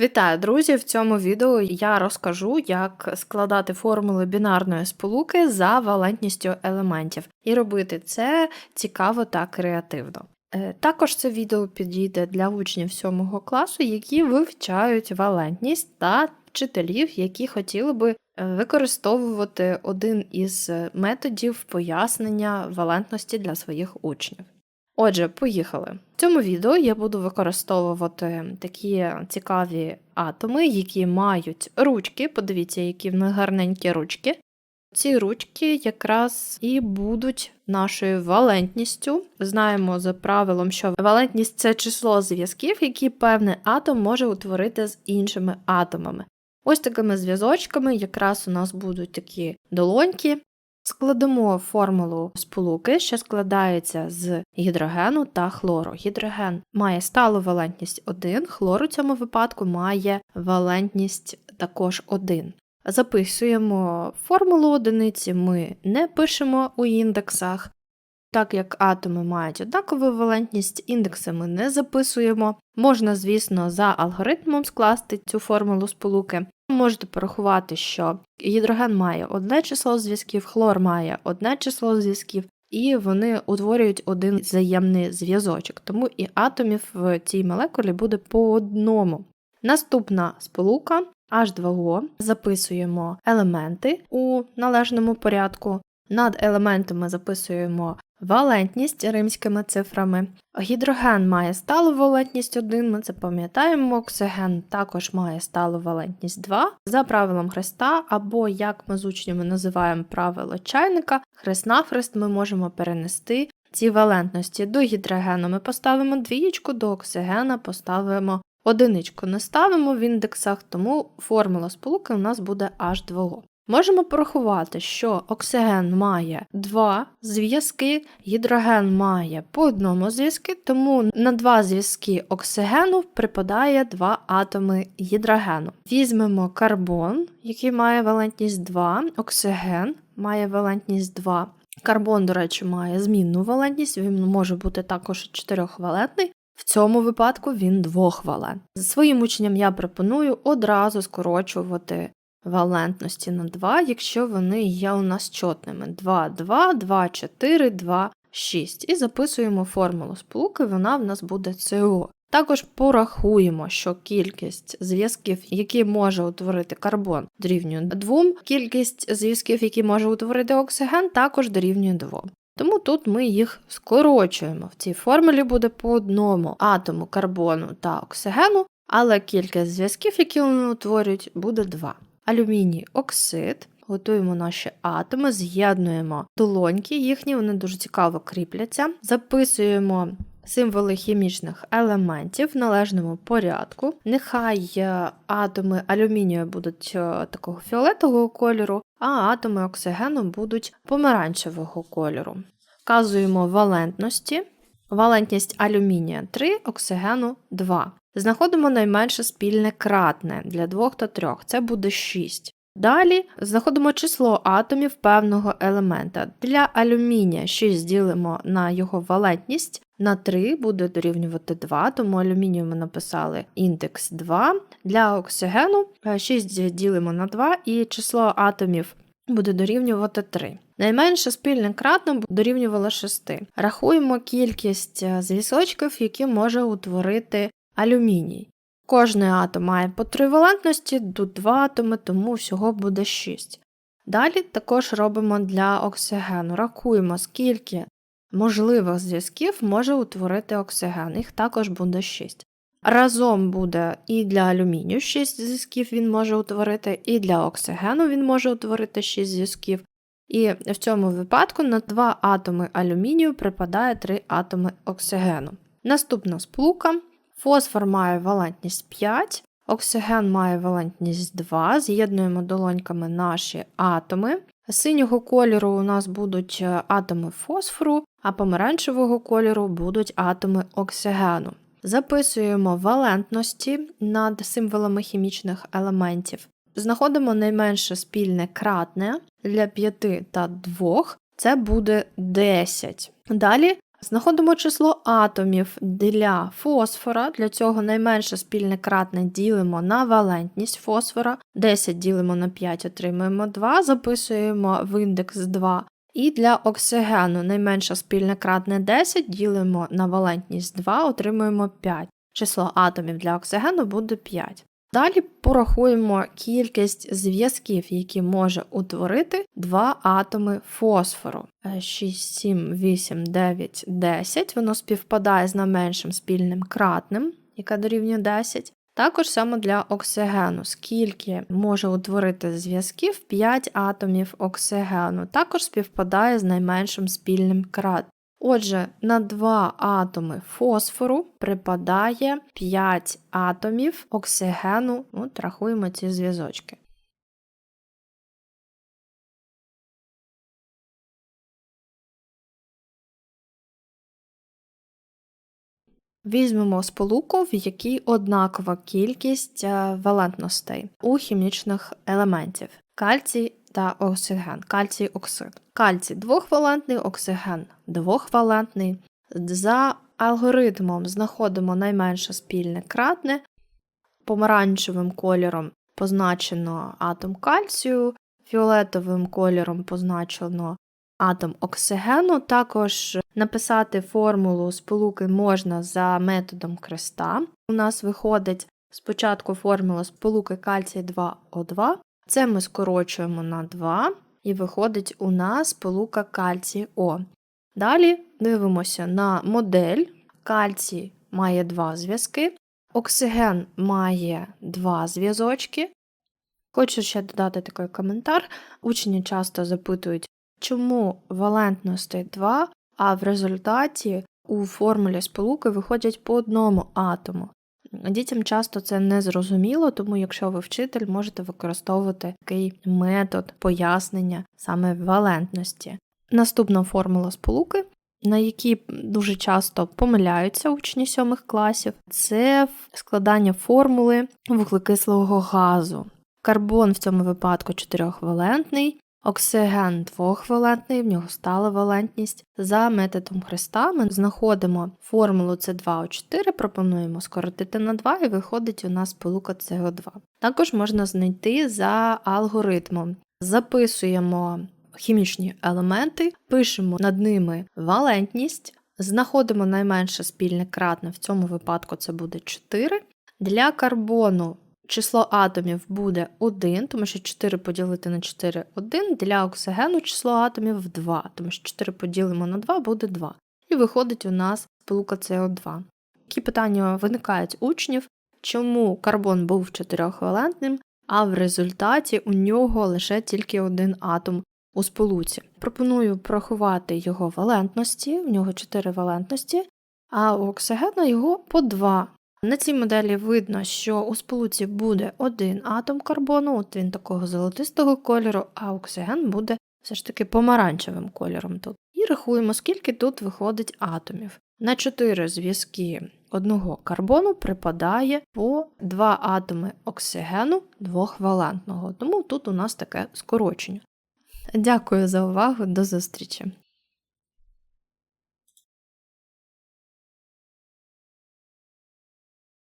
Вітаю, друзі! В цьому відео я розкажу, як складати формули бінарної сполуки за валентністю елементів, і робити це цікаво та креативно. Е, Також це відео підійде для учнів 7 класу, які вивчають валентність та вчителів, які хотіли би е, використовувати один із методів пояснення валентності для своїх учнів. Отже, поїхали. В цьому відео я буду використовувати такі цікаві атоми, які мають ручки. Подивіться, які в них гарненькі ручки. Ці ручки якраз і будуть нашою валентністю. Знаємо за правилом, що валентність це число зв'язків, які певний атом може утворити з іншими атомами. Ось такими зв'язочками якраз у нас будуть такі долоньки, Складемо формулу сполуки, що складається з гідрогену та хлору. Гідроген має сталу валентність 1, хлор у цьому випадку має валентність також 1. Записуємо формулу одиниці, ми не пишемо у індексах. Так як атоми мають однакову валентність, індекси ми не записуємо. Можна, звісно, за алгоритмом скласти цю формулу сполуки. Можете порахувати, що гідроген має одне число зв'язків, хлор має одне число зв'язків, і вони утворюють один взаємний зв'язочок, тому і атомів в цій молекулі буде по одному. Наступна сполука H2O. Записуємо елементи у належному порядку. Над елементами записуємо валентність римськими цифрами. Гідроген має сталу валентність 1, ми це пам'ятаємо, оксиген також має сталу валентність 2. За правилом хреста, або, як ми з учнями називаємо правило чайника, хрест-навхрест ми можемо перенести ці валентності. До гідрогену ми поставимо двієчку, до оксигена поставимо одиничку. Не ставимо в індексах, тому формула сполуки у нас буде H2O. Можемо порахувати, що оксиген має два зв'язки, гідроген має по одному зв'язки, тому на два зв'язки оксигену припадає два атоми гідрогену. Візьмемо карбон, який має валентність 2, оксиген має валентність 2. Карбон, до речі, має змінну валентність, він може бути також чотирьохвалентний. В цьому випадку він двохвалент. Своїм учням я пропоную одразу скорочувати валентності на 2, якщо вони є у нас чотними. 2, 2, 2, 4, 2, 6. І записуємо формулу сполуки, вона в нас буде СО. Також порахуємо, що кількість зв'язків, які може утворити карбон, дорівнює 2, кількість зв'язків, які може утворити оксиген, також дорівнює 2. Тому тут ми їх скорочуємо. В цій формулі буде по одному атому карбону та оксигену, але кількість зв'язків, які вони утворюють, буде 2 алюміній оксид. Готуємо наші атоми, з'єднуємо долоньки їхні, вони дуже цікаво кріпляться. Записуємо символи хімічних елементів в належному порядку. Нехай е, атоми алюмінію будуть е, такого фіолетового кольору, а атоми оксигену будуть помаранчевого кольору. Вказуємо валентності. Валентність алюмінія 3, оксигену 2. Знаходимо найменше спільне кратне для 2 та 3, це буде 6. Далі знаходимо число атомів певного елемента. Для алюмінія 6 ділимо на його валентність, на 3 буде дорівнювати 2, тому алюмінію ми написали індекс 2. Для оксигену 6 ділимо на 2 і число атомів буде дорівнювати 3. Найменше спільне кратно дорівнювало 6. Рахуємо кількість зв'язочків, які може утворити алюміній. Кожний атом має по 3 валентності, тут 2 атоми, тому всього буде 6. Далі також робимо для оксигену. Рахуємо, скільки можливих зв'язків може утворити оксиген, їх також буде 6. Разом буде і для алюмінію 6 зв'язків він може утворити, і для оксигену він може утворити 6 зв'язків. І в цьому випадку на 2 атоми алюмінію припадає 3 атоми оксигену. Наступна сполука Фосфор має валентність 5, оксиген має валентність 2, з'єднуємо долоньками наші атоми. Синього кольору у нас будуть е, атоми фосфору, а помаранчевого кольору будуть атоми оксигену. Записуємо валентності над символами хімічних елементів. Знаходимо найменше спільне кратне для 5 та 2, це буде 10. Далі Знаходимо число атомів для фосфора. Для цього найменше спільне кратне ділимо на валентність фосфора. 10 ділимо на 5, отримуємо 2, записуємо в індекс 2. І для оксигену найменше спільне кратне 10 ділимо на валентність 2, отримуємо 5. Число атомів для оксигену буде 5. Далі порахуємо кількість зв'язків, які може утворити два атоми фосфору. 6, 7, 8, 9, 10. Воно співпадає з найменшим спільним кратним, яка дорівнює 10. Також саме для оксигену, скільки може утворити зв'язків 5 атомів оксигену, також співпадає з найменшим спільним кратним. Отже, на 2 атоми фосфору припадає 5 атомів оксигену. От рахуємо ці зв'язочки. Візьмемо сполуку, в якій однакова кількість е, валентностей у хімічних елементів кальцій та оксиген, кальцій оксид. Кальцій двохвалентний, оксиген двохвалентний. За алгоритмом знаходимо найменше спільне кратне. Помаранчевим кольором позначено атом кальцію, фіолетовим кольором позначено атом оксигену. Також написати формулу сполуки можна за методом креста. У нас виходить спочатку формула сполуки кальцій 2О2. Це ми скорочуємо на 2, і виходить у нас сполука кальцій О. Далі дивимося на модель. Кальцій має два зв'язки, оксиген має два зв'язочки. Хочу ще додати такий коментар. Учні часто запитують, чому валентностей 2, а в результаті у формулі сполуки виходять по одному атому. Дітям часто це не зрозуміло, тому якщо ви вчитель, можете використовувати такий метод пояснення саме валентності. Наступна формула сполуки, на якій дуже часто помиляються учні сьомих класів, це складання формули вуглекислого газу. Карбон в цьому випадку чотирьохвалентний, Оксиген двохвалентний, в нього стала валентність. За методом Христа ми знаходимо формулу С2О4, пропонуємо скоротити на 2 і виходить у нас полука СО2. Також можна знайти за алгоритмом. Записуємо хімічні елементи, пишемо над ними валентність, знаходимо найменше спільне кратне, в цьому випадку це буде 4. Для карбону число атомів буде 1, тому що 4 поділити на 4 1. Для оксигену число атомів 2, тому що 4 поділимо на 2 буде 2. І виходить у нас сполука СО2. Які питання виникають учнів, чому карбон був чотирьохвалентним, а в результаті у нього лише тільки один атом у сполуці. Пропоную порахувати його валентності, у нього 4 валентності, а у оксигена його по 2 на цій моделі видно, що у сполуці буде один атом карбону, от він такого золотистого кольору, а оксиген буде все ж таки помаранчевим кольором тут. І рахуємо, скільки тут виходить атомів. На 4 зв'язки одного карбону припадає по 2 атоми оксигену двохвалентного, тому тут у нас таке скорочення. Дякую за увагу, до зустрічі!